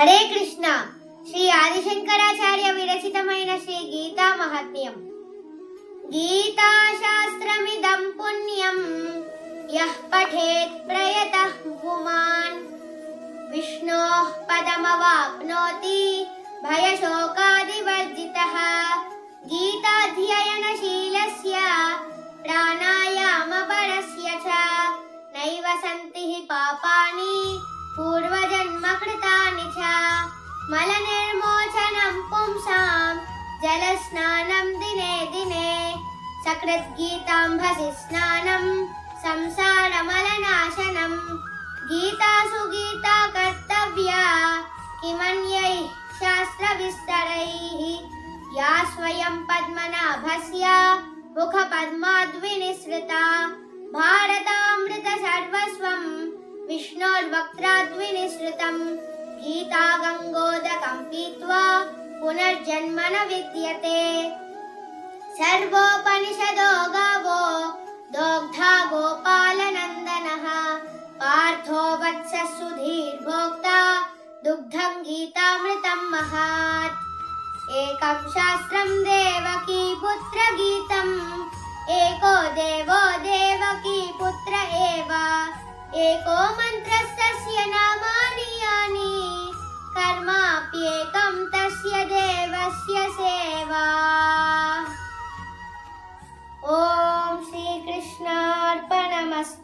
హరే కృష్ణ. శ్రీ ఆదిశంకరాచార్య విరచితమైన శ్రీ గీతా మహాత్మ్యం. గీతా శాస్త్రమిదం పుణ్యం. యః పఠేత్ ప్రయత పుమాన్ విష్ణో పదమవాప్నోతి భయశోకాదివర్జితः. గీతాధ్యయనశీలస్య ప్రాణాయామపరస్య చ. నైవ సంతి हि పాపాని పూర్వజన్మకృతాని जलस्नानं दिने दिने सकृद्गीताम्भसि स्नानं, संसारमलनाशनं। गीता सुगीता कर्तव्या, किमन्यैः शास्त्रविस्तरैः। या स्वयं पद्मनाभस्य, मुखपद्माद्विनिसृता। भारतामृतसर्वस्वं, विष्णोर्वक्त्राद्विनिसृतं। गीता गङ्गोदक पुनर्जन्म न विद्यते सर्वोपनिषदो गावो दोग्धा गोपालनन्दनः। पार्थो वत्सः सुधीर्भोक्ता दुग्धं गीतामृतं महात्। एकं शास्त्रं देवकी पुत्रगीतम् एको देवो देवकी पुत्र एव। एको यानि कर्मा kelas